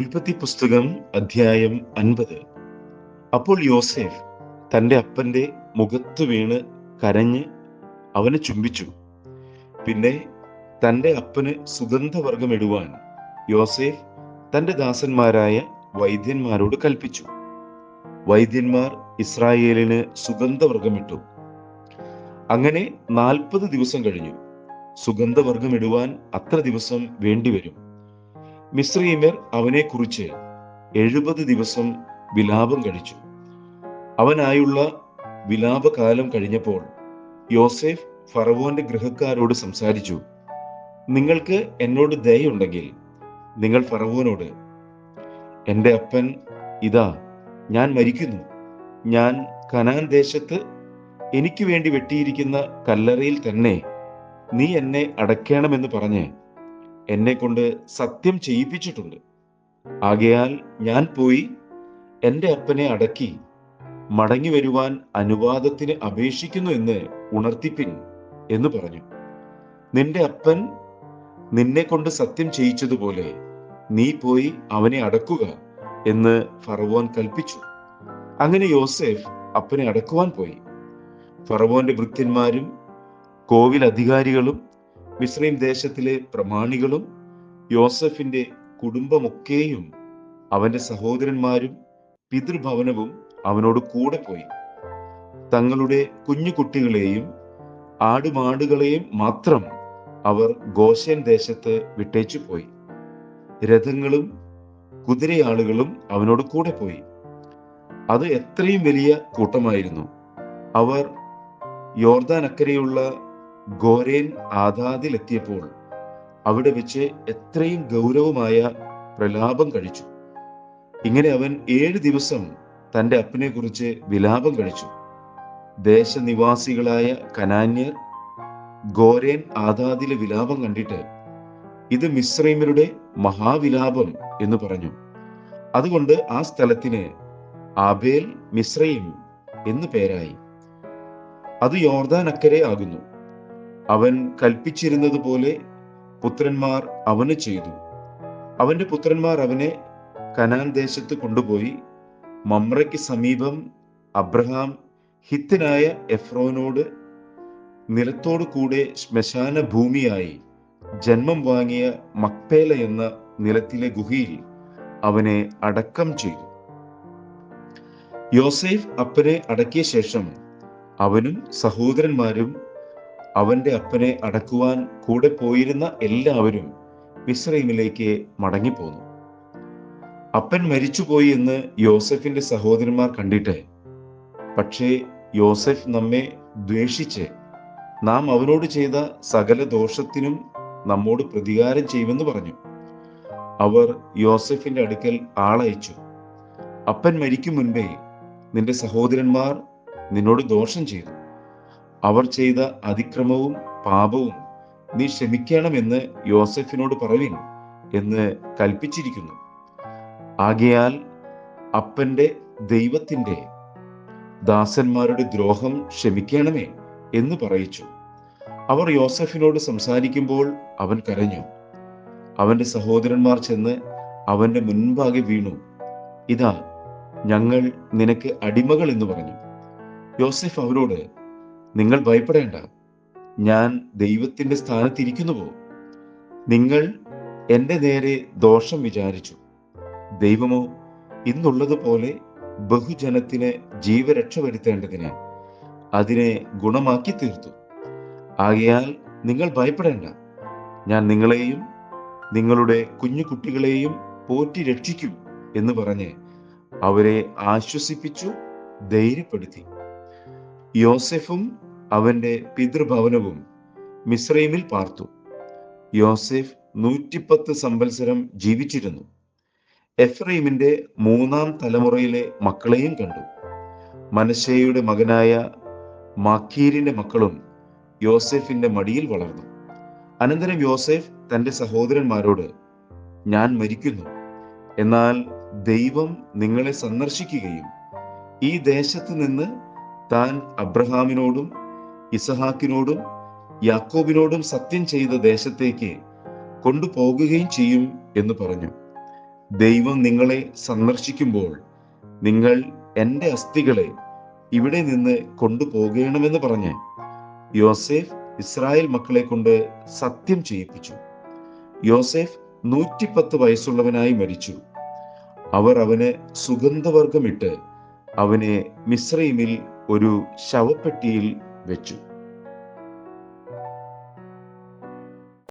ഉൽപ്പത്തി പുസ്തകം അധ്യായം അൻപത്. അപ്പോൾ യോസേഫ് തന്റെ അപ്പന്റെ മുഖത്ത് വീണ് കരഞ്ഞ് അവനെ ചുംബിച്ചു. പിന്നെ തന്റെ അപ്പന് സുഗന്ധവർഗമിടുവാൻ യോസേഫ് തന്റെ ദാസന്മാരായ വൈദ്യന്മാരോട് കൽപ്പിച്ചു. വൈദ്യന്മാർ ഇസ്രായേലിന് സുഗന്ധവർഗമിട്ടു അങ്ങനെ നാൽപ്പത് ദിവസം കഴിഞ്ഞു. സുഗന്ധവർഗമിടുവാൻ അത്ര ദിവസം വേണ്ടിവരും മിശ്രീമർ അവനെക്കുറിച്ച് എഴുപത് ദിവസം വിലാപം കഴിച്ചു. അവനായുള്ള വിലാപകാലം കഴിഞ്ഞപ്പോൾ യോസേഫ് ഫറവോന്റെ ഗൃഹക്കാരോട് സംസാരിച്ചു നിങ്ങൾക്ക് എന്നോട് ദയുണ്ടെങ്കിൽ നിങ്ങൾ ഫറവോനോട് എന്റെ അപ്പൻ ഇതാ ഞാൻ മരിക്കുന്നു. ഞാൻ കനാൻ ദേശത്ത് എനിക്ക് വേണ്ടി വെട്ടിയിരിക്കുന്ന കല്ലറയിൽ തന്നെ നീ എന്നെ അടക്കണമെന്ന് പറഞ്ഞ് എന്നെ കൊണ്ട് സത്യം ചെയ്യിപ്പിച്ചിട്ടുണ്ട്. ആകയാൽ ഞാൻ പോയി എന്റെ അപ്പനെ അടക്കി മടങ്ങി വരുവാൻ അനുവാദത്തിന് അപേക്ഷിക്കുന്നു എന്ന് ഉണർത്തിപ്പിൻ എന്ന് പറഞ്ഞു. നിന്റെ അപ്പൻ നിന്നെ കൊണ്ട് സത്യം ചെയ്യിച്ചതുപോലെ നീ പോയി അവനെ അടക്കുക എന്ന് ഫറവോൻ കൽപ്പിച്ചു. അങ്ങനെ യോസെഫ് അപ്പനെ അടക്കുവാൻ പോയി. ഫറവോന്റെ ഭൃത്യന്മാരും കോവിൽ അധികാരികളും മിസ്രൈം ദേശത്തിലെ പ്രമാണികളും യോസഫിന്റെ കുടുംബമൊക്കെയും അവന്റെ സഹോദരന്മാരും പിതൃഭവനവും അവനോട് കൂടെ പോയി. തങ്ങളുടെ കുഞ്ഞു കുട്ടികളെയും ആടുമാടുകളെയും മാത്രം അവർ ഗോശൻ ദേശത്ത് വിട്ടേച്ചു പോയി. രഥങ്ങളും കുതിരയാളുകളും അവനോട് കൂടെ പോയി. അത് എത്രയും വലിയ കൂട്ടമായിരുന്നു. അവർ യോർദാൻ അക്കരെയുള്ള ഗോരേൻ ആദാദിലെത്തിയപ്പോൾ അവിടെ വെച്ച് എത്രയും ഗൗരവമായ പ്രലാപം കഴിച്ചു. ഇങ്ങനെ അവൻ ഏഴ് ദിവസം തന്റെ അപ്പനെ കുറിച്ച് വിലാപം കഴിച്ചു. ദേശനിവാസികളായ കനാന്യർ ഗോരേൻ ആദാദിലെ വിലാപം കണ്ടിട്ട് ഇത് മിശ്രൈമരുടെ മഹാവിലാപം എന്ന് പറഞ്ഞു. അതുകൊണ്ട് ആ സ്ഥലത്തിന് ആബേൽ മിശ്രയും എന്ന് പേരായി. അത് യോർദാൻ അക്കരെ ആകുന്നു. അവൻ കൽപ്പിച്ചിരുന്നത് പോലെ പുത്രന്മാർ അവന് ചെയ്തു. അവന്റെ പുത്രന്മാർ അവനെ കനാൻ ദേശത്ത് കൊണ്ടുപോയി മമ്രയ്ക്ക് സമീപം അബ്രഹാം ഹിത്തനായ എഫ്രോനോട് നിലത്തോടു കൂടെ ശ്മശാന ഭൂമിയായി ജന്മം വാങ്ങിയ മക്പേല എന്ന നിലത്തിലെ ഗുഹയിൽ അവനെ അടക്കം ചെയ്തു. യോസേഫ് അപ്പനെ അടക്കിയ ശേഷം അവനും സഹോദരന്മാരും അവന്റെ അപ്പനെ അടക്കുവാൻ കൂടെ പോയിരുന്ന എല്ലാവരും മിസ്രൈമിലേക്ക് മടങ്ങിപ്പോന്നു. അപ്പൻ മരിച്ചുപോയി എന്ന് യോസഫിന്റെ സഹോദരന്മാർ കണ്ടിട്ട് പക്ഷേ യോസഫ് നമ്മെ ദ്വേഷിച്ച് നാം അവനോട് ചെയ്ത സകല ദോഷത്തിനും നമ്മോട് പ്രതികാരം ചെയ്യുമെന്ന് പറഞ്ഞു. അവർ യോസഫിന്റെ അടുക്കൽ ആളയച്ചു. അപ്പൻ മരിക്കും മുൻപേ നിന്റെ സഹോദരന്മാർ നിന്നോട് ദോഷം ചെയ്തു. അവർ ചെയ്ത അതിക്രമവും പാപവും നീ ക്ഷമിക്കണമെന്ന് യോസഫിനോട് പറവിൻ എന്ന് കൽപ്പിച്ചിരിക്കുന്നു. ആകയാൽ അപ്പന്റെ ദൈവത്തിന്റെ ദാസന്മാരുടെ ദ്രോഹം ക്ഷമിക്കണമേ എന്ന് പറയിച്ചു. അവർ യോസഫിനോട് സംസാരിക്കുമ്പോൾ അവൻ കരഞ്ഞു. അവന്റെ സഹോദരന്മാർ ചെന്ന് അവന്റെ മുൻപാകെ വീണു. ഇതാ ഞങ്ങൾ നിനക്ക് അടിമകൾ എന്ന് പറഞ്ഞു. യോസഫ് അവരോട് നിങ്ങൾ ഭയപ്പെടേണ്ട. ഞാൻ ദൈവത്തിന്റെ സ്ഥാനത്തിരിക്കുന്നുവോ നിങ്ങൾ എന്റെ നേരെ ദോഷം വിചാരിച്ചു. ദൈവമോ ഇന്നുള്ളതുപോലെ ബഹുജനത്തിന് ജീവരക്ഷ വരുത്തേണ്ടതിന് അതിനെ ഗുണമാക്കി തീർത്തു. ആകയാൽ നിങ്ങൾ ഭയപ്പെടേണ്ട. ഞാൻ നിങ്ങളെയും നിങ്ങളുടെ കുഞ്ഞു കുട്ടികളെയും പോറ്റി രക്ഷിക്കും എന്ന് പറഞ്ഞ് അവരെ ആശ്വസിപ്പിച്ചു ധൈര്യപ്പെടുത്തി. യോസെഫും അവന്റെ പിതൃഭവനവും മിസ്രൈമിൽ പാർത്തു. യോസെഫ് നൂറ്റിപ്പത്ത് സംവത്സരം ജീവിച്ചിരുന്നു. എഫ്രൈമിന്റെ മൂന്നാം തലമുറയിലെ മക്കളെയും കണ്ടു. മനശയുടെ മകനായ മാക്കീരിന്റെ മക്കളും യോസെഫിന്റെ മടിയിൽ വളർന്നു. അനന്തരം യോസെഫ് തന്റെ സഹോദരന്മാരോട് ഞാൻ മരിക്കുന്നു. എന്നാൽ ദൈവം നിങ്ങളെ സന്ദർശിക്കുകയും ഈ ദേശത്ത് നിന്ന് താൻ അബ്രഹാമിനോടും ഇസഹാക്കിനോടും യാക്കോബിനോടും സത്യം ചെയ്ത ദേശത്തേക്ക് കൊണ്ടുപോകുകയും ചെയ്യും എന്ന് പറഞ്ഞു. ദൈവം നിങ്ങളെ സന്ദർശിക്കുമ്പോൾ നിങ്ങൾ എന്റെ അസ്ഥികളെ ഇവിടെ നിന്ന് കൊണ്ടുപോകണമെന്ന് പറഞ്ഞ് യോസേഫ് ഇസ്രായേൽ മക്കളെ കൊണ്ട് സത്യം ചെയ്യിപ്പിച്ചു. യോസേഫ് നൂറ്റിപ്പത്ത് വയസ്സുള്ളവനായി മരിച്ചു. അവർ അവന് സുഗന്ധവർഗമിട്ട് അവനെ മിശ്രൈമിൽ ഒരു ശവപ്പെട്ടിയിൽ വെച്ചു.